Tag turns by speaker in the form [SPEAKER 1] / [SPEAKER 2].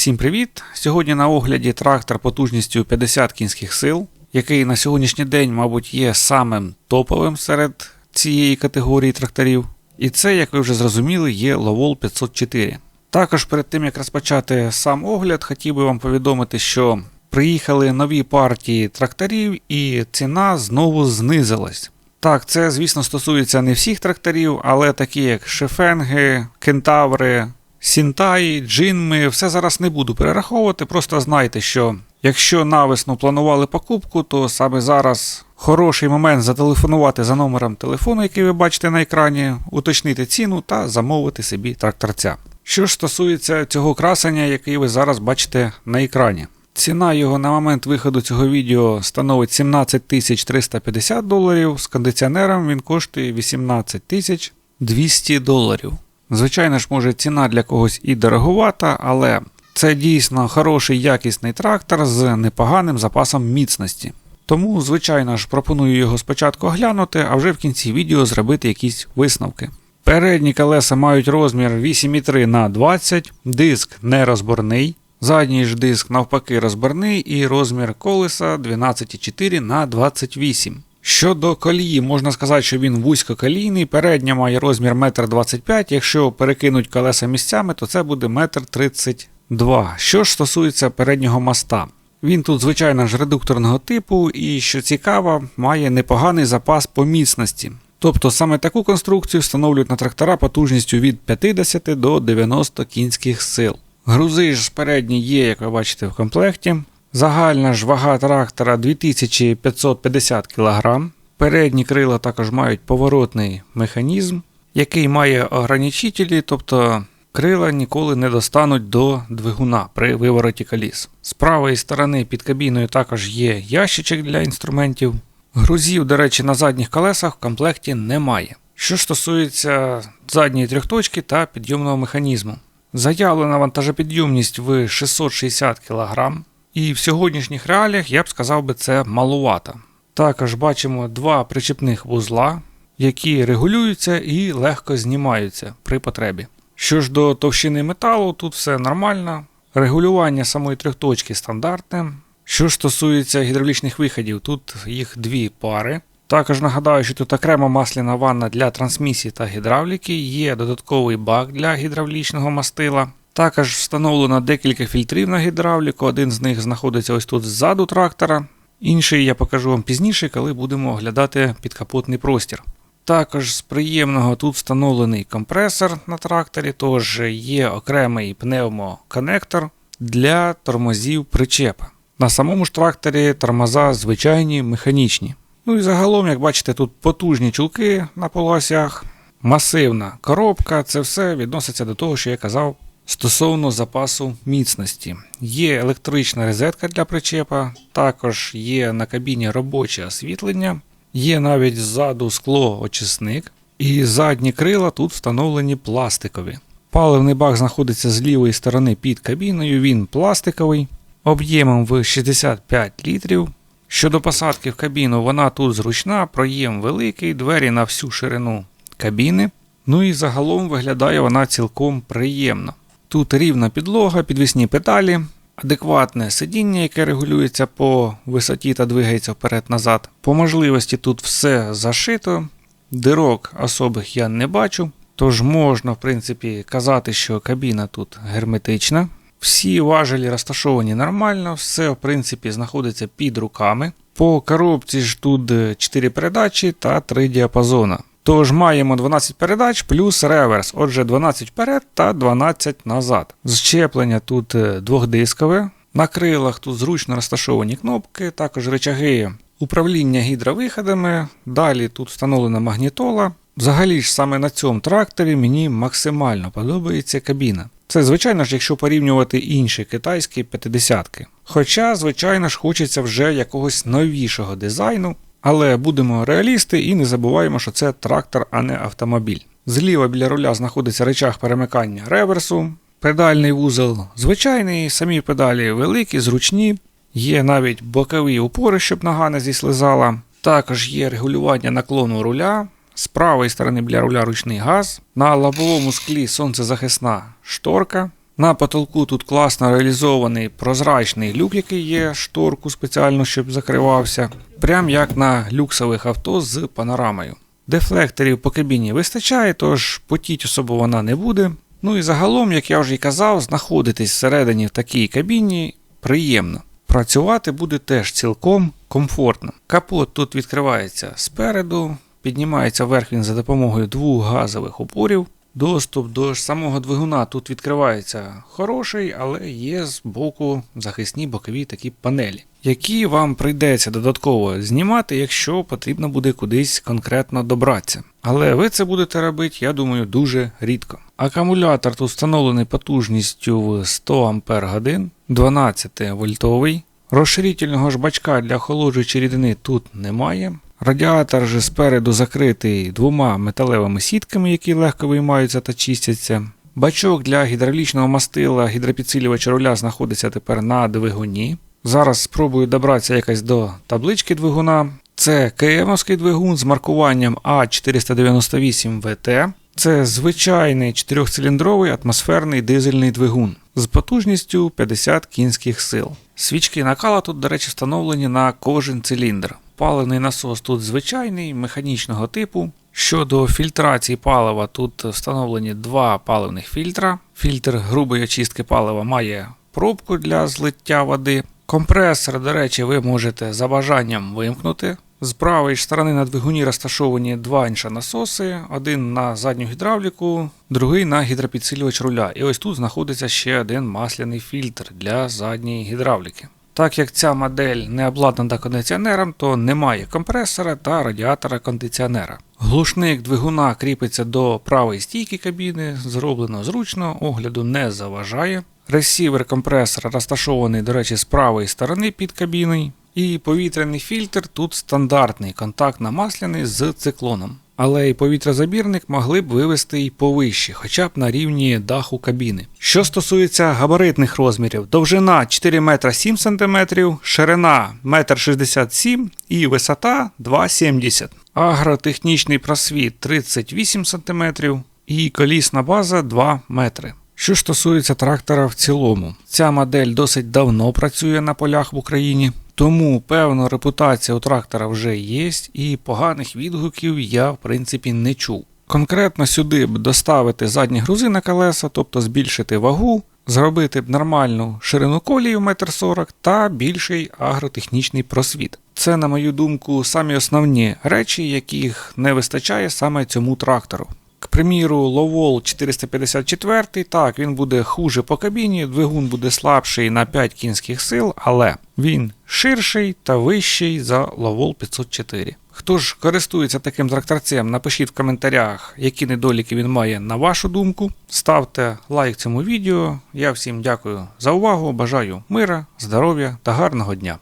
[SPEAKER 1] Всім привіт! Сьогодні на огляді трактор потужністю 50 кінських сил, який на сьогоднішній день, мабуть, є самим топовим серед цієї категорії тракторів. І це, як ви вже зрозуміли, є Lowol 504. Також перед тим як розпочати сам огляд, хотів би вам повідомити, що приїхали нові партії тракторів і ціна знову знизилась. Так, це, звісно, стосується не всіх тракторів, але такі як Шефенги, Кентаври, Сінтаї, Джинми, все зараз не буду перераховувати. Просто знайте, що якщо навесну планували покупку, то саме зараз хороший момент зателефонувати за номером телефону, який ви бачите на екрані, уточнити ціну та замовити собі тракторця. Що ж стосується цього красення, який ви зараз бачите на екрані. Ціна його на момент виходу цього відео становить 17 350 доларів. З кондиціонером він коштує 18 200 доларів. Звичайно ж, може ціна для когось і дороговата, але це дійсно хороший якісний трактор з непоганим запасом міцності. Тому, звичайно ж, пропоную його спочатку оглянути, а вже в кінці відео зробити якісь висновки. Передні колеса мають розмір 8,3 на 20, диск нерозборний. Задній ж диск навпаки розборний і розмір колеса 12,4 на 28. Щодо колії, можна сказати, що він вузькоколійний, передня має розмір 1,25 м. Якщо перекинуть колеса місцями, то це буде 1,32 м. Що ж стосується переднього моста. Він тут, звичайно ж, редукторного типу і, що цікаво, має непоганий запас по міцності. Тобто саме таку конструкцію встановлюють на трактора потужністю від 50 до 90 кінських сил. Грузи ж передні є, як ви бачите, в комплекті. Загальна ж вага трактора 2550 кг. Передні крила також мають поворотний механізм, який має ограничителі, тобто крила ніколи не достануть до двигуна при вивороті коліс. З правої сторони під кабіною також є ящичок для інструментів. Грузів, до речі, на задніх колесах в комплекті немає. Що стосується задньої трьохточки та підйомного механізму. Заявлена вантажопідйомність в 660 кг, і в сьогоднішніх реаліях я б сказав би це малувато. Також бачимо два причепних вузла, які регулюються і легко знімаються при потребі. Що ж до товщини металу, тут все нормально. Регулювання самої трьохточки стандартне. Що стосується гідравлічних виходів, тут їх дві пари. Також нагадаю, що тут окрема масляна ванна для трансмісії та гідравліки, є додатковий бак для гідравлічного мастила. Також встановлено декілька фільтрів на гідравліку, один з них знаходиться ось тут ззаду трактора. Інший я покажу вам пізніше, коли будемо оглядати підкапотний простір. Також з приємного тут встановлений компресор на тракторі, тож є окремий пневмоконектор для тормозів причепа. На самому ж тракторі тормоза звичайні механічні. Ну і загалом, як бачите, тут потужні чулки на полосях, масивна коробка, це все відноситься до того, що я казав стосовно запасу міцності. Є електрична розетка для причепа, також є на кабіні робоче освітлення, є навіть ззаду склоочисник, і задні крила тут встановлені пластикові. Паливний бак знаходиться з лівої сторони під кабіною, він пластиковий, об'ємом в 65 літрів. Щодо посадки в кабіну, вона тут зручна, проєм великий, двері на всю ширину кабіни. Ну і загалом виглядає вона цілком приємно. Тут рівна підлога, підвісні педалі, адекватне сидіння, яке регулюється по висоті та двигається вперед-назад. По можливості тут все зашито, дирок особих я не бачу. Тож можна, в принципі, казати, що кабіна тут герметична. Всі важелі розташовані нормально, все в принципі знаходиться під руками. По коробці ж тут 4 передачі та 3 діапазона. Тож маємо 12 передач плюс реверс, отже, 12 вперед та 12 назад. Зчеплення тут двохдискове. На крилах тут зручно розташовані кнопки, також речаги управління гідровиходами. Далі тут встановлена магнітола. Взагалі ж саме на цьому тракторі мені максимально подобається кабіна. Це, звичайно ж, якщо порівнювати інші китайські 50-ки. Хоча, звичайно ж, хочеться вже якогось новішого дизайну, але будемо реалісти і не забуваємо, що це трактор, а не автомобіль. Зліва біля руля знаходиться речах перемикання реверсу, педальний вузол звичайний, самі педалі великі, зручні, є навіть бокові упори, щоб нога не зіслизала. Також є регулювання наклону руля. З правої сторони біля руля ручний газ. На лобовому склі сонцезахисна шторка. На потолку тут класно реалізований прозрачний люк, який є шторку спеціально, щоб закривався, прям як на люксових авто з панорамою. Дефлекторів по кабіні вистачає, тож потіть особо вона не буде. Ну і загалом, як я вже й казав, знаходитись всередині в такій кабіні приємно. Працювати буде теж цілком комфортно. Капот тут відкривається спереду, піднімається вверх він за допомогою двох газових опорів. Доступ до ж самого двигуна тут відкривається хороший, але є з боку захисні бокові такі панелі, які вам прийдеться додатково знімати, якщо потрібно буде кудись конкретно добратися. Але ви це будете робити, я думаю, дуже рідко. Акумулятор тут встановлений потужністю в 100 Ах, 12 вольтовий. Розширительного ж бачка для охолоджуючої рідини тут немає. Радіатор же спереду закритий двома металевими сітками, які легко виймаються та чистяться. Бачок для гідравлічного мастила гідропідсилювача руля знаходиться тепер на двигуні. Зараз спробую добратися якось до таблички двигуна. Це КМовський двигун з маркуванням А498ВТ. Це звичайний чотирьохциліндровий атмосферний дизельний двигун з потужністю 50 кінських сил. Свічки накала тут, до речі, встановлені на кожен циліндр. Паливний насос тут звичайний, механічного типу. Щодо фільтрації палива, тут встановлені два паливних фільтра. Фільтр грубої очистки палива має пробку для злиття води. Компресор, до речі, ви можете за бажанням вимкнути. З правої сторони на двигуні розташовані два іншонасоси, один на задню гідравліку, другий на гідропідсилювач руля. І ось тут знаходиться ще один масляний фільтр для задньої гідравліки. Так як ця модель не обладнана кондиціонером, то немає компресора та радіатора кондиціонера. Глушник двигуна кріпиться до правої стійки кабіни, зроблено зручно, огляду не заважає. Ресівер компресора розташований, до речі, з правої сторони під кабіною. І повітряний фільтр тут стандартний, контактно-масляний з циклоном. Але і повітрозабірник могли б вивести і повище, хоча б на рівні даху кабіни. Що стосується габаритних розмірів, довжина 4 метра 7 см, ширина 1,67 м і висота 2,70 м. Агротехнічний просвіт 38 см і колісна база 2 метри. Що стосується трактора в цілому, ця модель досить давно працює на полях в Україні, тому певна репутація у трактора вже є, і поганих відгуків я в принципі не чув. Конкретно сюди б доставити задні грузи на колеса, тобто збільшити вагу, зробити б нормальну ширину колії в 1,40 м та більший агротехнічний просвіт. Це, на мою думку, самі основні речі, яких не вистачає саме цьому трактору. Приміру, Lowall 454, так, він буде хуже по кабіні, двигун буде слабший на 5 кінських сил, але він ширший та вищий за Lowall 504. Хто ж користується таким тракторцем, напишіть в коментарях, які недоліки він має на вашу думку. Ставте лайк цьому відео. Я всім дякую за увагу, бажаю мира, здоров'я та гарного дня.